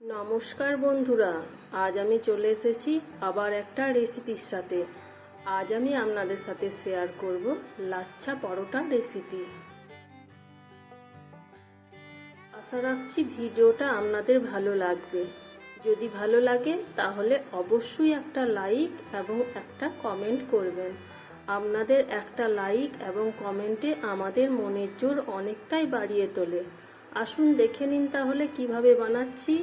নমস্কার বন্ধুরা, আজ আমি চলে এসেছি আবার একটা রেসিপির সাথে। আজ আমি আপনাদের সাথে শেয়ার করব লাচ্ছা পরোটা রেসিপি আশা রাখছি ভিডিওটা আপনাদের ভালো লাগবে। যদি ভালো লাগে, তাহলে অবশ্যই একটা লাইক এবং একটা কমেন্ট করবেন। আপনাদের একটা লাইক এবং কমেন্টে আমাদের মনের জোর অনেকটাই বাড়িয়ে তোলে। আসুন দেখে নিন তাহলে কীভাবে বানাচ্ছি।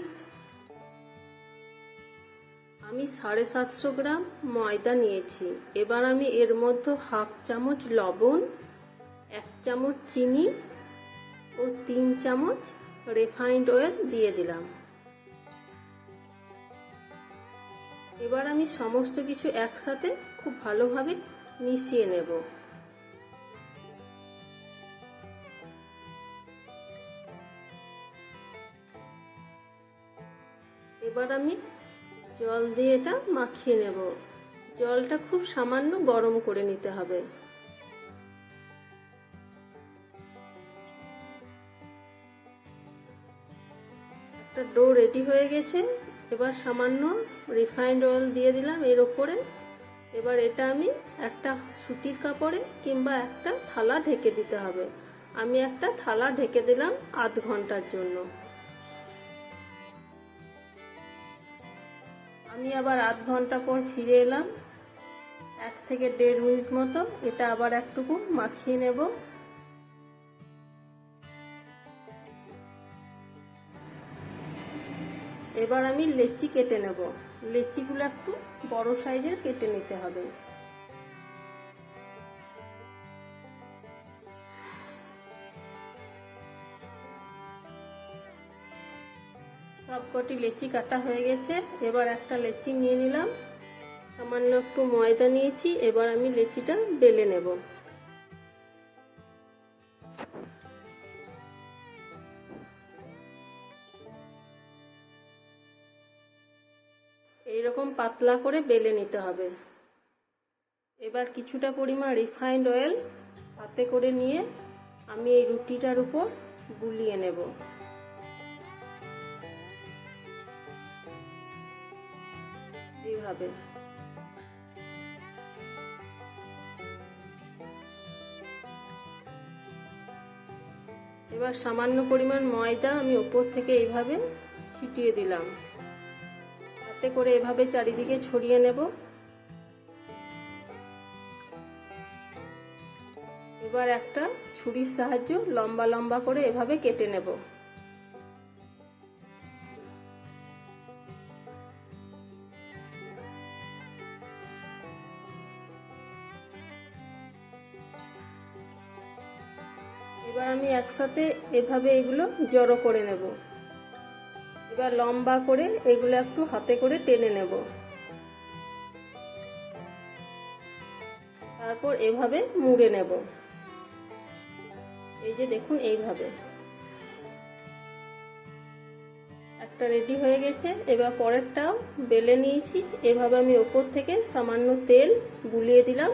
আমি সাড়ে সাতশো গ্রাম ময়দা নিয়েছি। এবার আমি এর মধ্যে হাফ চামচ লবণ, এক চামচ চিনি ও তিন চামচ রিফাইন্ড অয়েল দিয়ে দিলাম। এবার আমি সমস্ত কিছু একসাথে খুব ভালোভাবে মিশিয়ে নেব। এবার আমি জল দিয়ে এটা মাখিয়ে নেব। জলটা খুব সামান্য গরম করে নিতে হবে। একটা ডো রেডি হয়ে গেছে। এবার সামান্য রিফাইন্ড অয়েল দিয়ে দিলাম এর ওপরে। এবার এটা আমি একটা সুতির কাপড়ে কিংবা একটা থালা ঢেকে দিতে হবে। আমি একটা থালা ঢেকে দিলাম আধ ঘণ্টার জন্য। আমি আবার আধ ঘণ্টা পর ফিরে এলাম। এক থেকে দেড় মিনিট মতো এটা আবার একটুকু মাখিয়ে নেব। এবার আমি লেচি কেটে নেব। লেচিগুলো একটু বড় সাইজের কেটে নিতে হবে। সবকটি লেচি কাটা হয়ে গেছে। এবার একটা লেচি নিয়ে নিলাম। সামান্য একটু ময়দা নিয়েছি। এবার আমি লেচিটা বেলে নেব। এইরকম পাতলা করে বেলে নিতে হবে। এবার কিছুটা পরিমাণ রিফাইন্ড অয়েল হাতে করে নিয়ে আমি এই রুটিটার উপর বুলিয়ে নেব। এইভাবে। এবার সামান্য পরিমাণ ময়দা আমি ওপর থেকে এইভাবে ছিটিয়ে দিলাম। হাতে করে এভাবে চারিদিকে ছড়িয়ে নেব। এবার একটা ছুরির সাহায্য লম্বা লম্বা করে এভাবে কেটে নেব। এবার আমি একসাথে এভাবে এগুলো জড়ো করে নেব। এবার লম্বা করে এগুলো একটু হাতে করে টেনে নেব। তারপর এভাবে মুড়ে নেব। এই যে দেখুন এইভাবে। একটা রেডি হয়ে গেছে। এবার পরেরটাও বেলে নিয়েছি। এভাবে আমি ওপর থেকে সামান্য তেল বুলিয়ে দিলাম।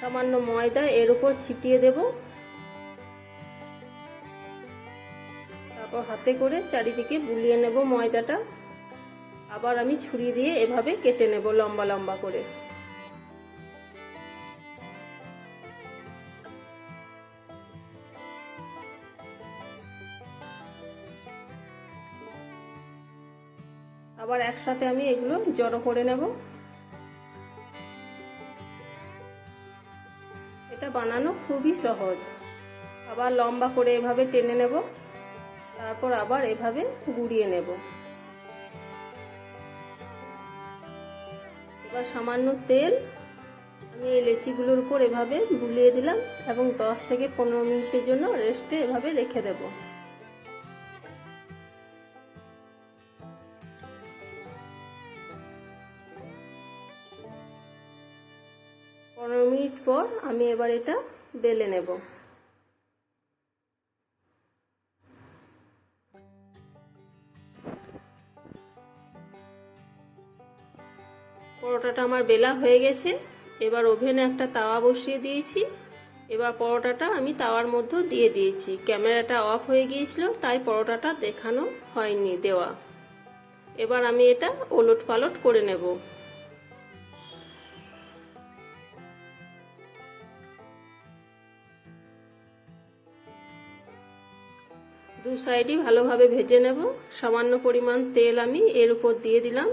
সামান্য ময়দা এর উপর ছিটিয়ে দেব। তারপর হাতে করে চারিদিকে বুলিয়ে নেব ময়দাটা। আবার আমি ছুরি দিয়ে এভাবে কেটে নেব লম্বা লম্বা করে। আবার একসাথে আমি এগুলো জড়ো করে নেব। বানানো খুবই সহজ। আবার লম্বা করে এভাবে টেনে নেব, তারপর আবার এভাবে গুড়িয়ে নেব। এবার সামান্য তেল, আমি এই লেচিগুলোর উপর এভাবে বুলিয়ে দিলাম এবং দশ থেকে পনেরো মিনিটের জন্য রেস্টে এভাবে রেখে দেব। পনেরো মিনিট পর আমি এবার এটা বেলে নেব। পরোটাটা আমার বেলা হয়ে গেছে। এবার ওভেনে একটা তাওয়া বসিয়ে দিয়েছি। এবার পরোটাটা আমি তাওয়ার মধ্যে দিয়ে দিয়েছি। ক্যামেরাটা অফ হয়ে গিয়েছিল, তাই পরোটাটা দেখানো হয়নি দেওয়া। এবার আমি এটা ওলট পালট করে নেব। দু সাইডই ভালোভাবে ভেজে নেব। সামান্য পরিমাণ তেল আমি এর উপর দিয়ে দিলাম।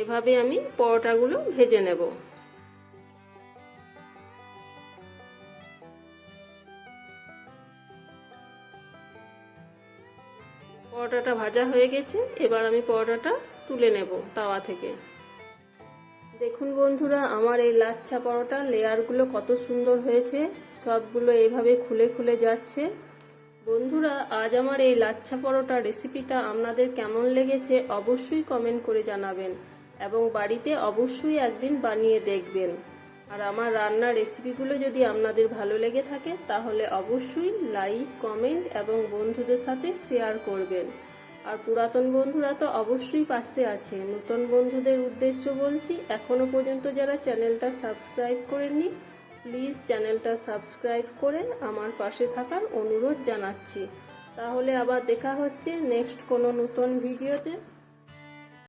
এভাবে আমি পরোটাগুলো ভেজে নেব। পরোটাটা ভাজা হয়ে গেছে। এবার আমি পরোটাটা তুলে নেব তাওয়া থেকে। দেখুন বন্ধুরা, আমার এই লাচ্ছা পরোটা, লেয়ারগুলো কত সুন্দর হয়েছে, সবগুলো এইভাবে খুলে খুলে যাচ্ছে। বন্ধুরা, আজ আমার এই লাচ্ছা পরোটা রেসিপিটা আপনাদের কেমন লেগেছে অবশ্যই কমেন্ট করে জানাবেন এবং বাড়িতে অবশ্যই একদিন বানিয়ে দেখবেন। আর আমার রান্নার রেসিপিগুলো যদি আপনাদের ভালো লেগে থাকে, তাহলে অবশ্যই লাইক, কমেন্ট এবং বন্ধুদের সাথে শেয়ার করবেন। আর পুরাতন বন্ধুরা তো অবশ্যই পাশে আছে নতুন বন্ধুদের উদ্দেশ্য বলছি এখনও পর্যন্ত যারা চ্যানেলটা সাবস্ক্রাইব করেননি, প্লিজ চ্যানেলটা সাবস্ক্রাইব করে আমার পাশে থাকার অনুরোধ জানাচ্ছি। তাহলে আবার দেখা হচ্ছে নেক্সট কোনো নতুন ভিডিওতে।